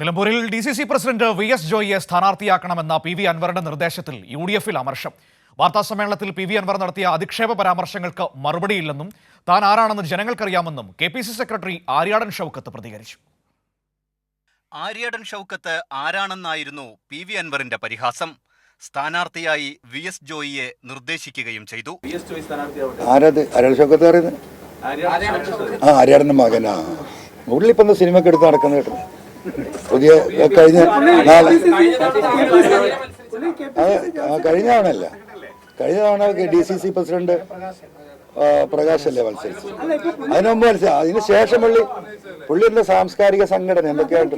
നിലമ്പൂരിൽ D C C president V S ജോയിയെ സ്ഥാനാർത്ഥിയാക്കണമെന്ന P V അൻവറിന്റെ നിർദ്ദേശത്തിൽ യു ഡി എഫിൽ അമർഷം. വാർത്താസമ്മേളനത്തിൽ പി വി അൻവർ നടത്തിയ അധിക്ഷേപ പരാമർശങ്ങൾക്ക് മറുപടിയില്ലെന്നും താൻ ആരാണെന്ന് ജനങ്ങൾക്കറിയാമെന്നും K P C secretary Aryadan Shoukath പ്രതികരിച്ചു. ആര്യാടൻ ഷൗക്കത്ത് ആരാണെന്നായിരുന്നു പി വി അൻവറിന്റെ പരിഹാസം. സ്ഥാനാർത്ഥിയായി വി എസ് ജോയിയെ നിർദ്ദേശിക്കുകയും ചെയ്തു. ആരത് അരൾ ഷോക്കത്ത് പറയുന്നത്? ആ ആര്യാടന്റെ മകനാ. ഉള്ളിപ്പം എന്താ സിനിമയ്ക്ക് എടുത്ത് നടക്കുന്ന കേട്ടോ. പുതിയ കഴിഞ്ഞ കഴിഞ്ഞ തവണയല്ല. കഴിഞ്ഞ തവണ D C C president Prakash പ്രകാശല്ലേ മത്സരിച്ചു അതിനു മുമ്പ് മത്സരം അതിന് ശേഷം പുള്ളി പുള്ളിന്റെ സാംസ്കാരിക സംഘടന എന്തൊക്കെയായിട്ട്?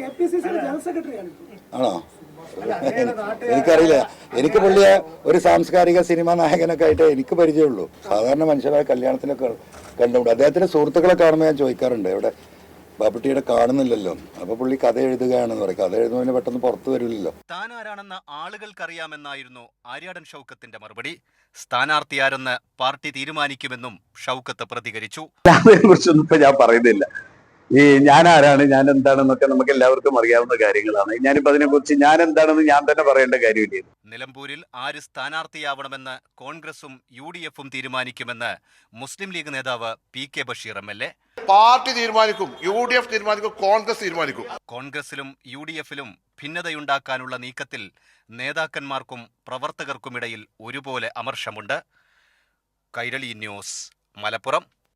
ആണോ? എനിക്കറിയില്ല. എനിക്ക് പുള്ളിയെ ഒരു സാംസ്കാരിക സിനിമാ നായകനൊക്കെ ആയിട്ട് എനിക്ക് പരിചയമുള്ളൂ. സാധാരണ മനുഷ്യരായ കല്യാണത്തിനൊക്കെ കണ്ടുകൂടും അദ്ദേഹത്തിന്റെ സുഹൃത്തുക്കളെ കാണുമ്പോൾ ഞാൻ ചോദിക്കാറുണ്ട് ഇവിടെ ബാബുട്ടിയുടെ കാണുന്നില്ലല്ലോ. അപ്പൊ പുള്ളി കഥ എഴുതുകയാണെന്ന് പറയും. കഥ എഴുതുന്നതിന് പെട്ടെന്ന് പുറത്തു വരില്ലല്ലോ. താൻ ആരാണെന്ന് ആളുകൾക്കറിയാമെന്നായിരുന്നു ആര്യാടൻ ഷൗക്കത്തിന്റെ മറുപടി. സ്ഥാനാർത്ഥിയാരെന്ന് പാർട്ടി തീരുമാനിക്കുമെന്നും ഷൗക്കത്ത് പ്രതികരിച്ചു. കുറിച്ചൊന്നും ഇപ്പൊ ഞാൻ പറയുന്നില്ല. ഈ ഞാൻ ആരാണ് ഞാൻ എന്താണെന്നൊക്കെ നമുക്ക് എല്ലാവർക്കും അറിയാവുന്ന കാര്യങ്ങളാണ്. ഞാനിപ്പോ അതിനെ കുറിച്ച് ഞാൻ എന്താണെന്ന് ഞാൻ തന്നെ പറയേണ്ട കാര്യമില്ല. നിലമ്പൂരിൽ ആര് സ്ഥാനാർത്ഥിയാവണമെന്ന് കോൺഗ്രസും യു ഡി എഫും തീരുമാനിക്കുമെന്ന് മുസ്ലിം ലീഗ് നേതാവ് P K Basheer M L A. Party തീരുമാനിക്കും യു ഡി എഫ് തീരുമാനിക്കും കോൺഗ്രസ് തീരുമാനിക്കും. കോൺഗ്രസിലും യു ഡി എഫിലും ഭിന്നതയുണ്ടാക്കാനുള്ള നീക്കത്തിൽ നേതാക്കന്മാർക്കും പ്രവർത്തകർക്കുമിടയിൽ ഒരുപോലെ അമർഷമുണ്ട്. കൈരളി ന്യൂസ് മലപ്പുറം.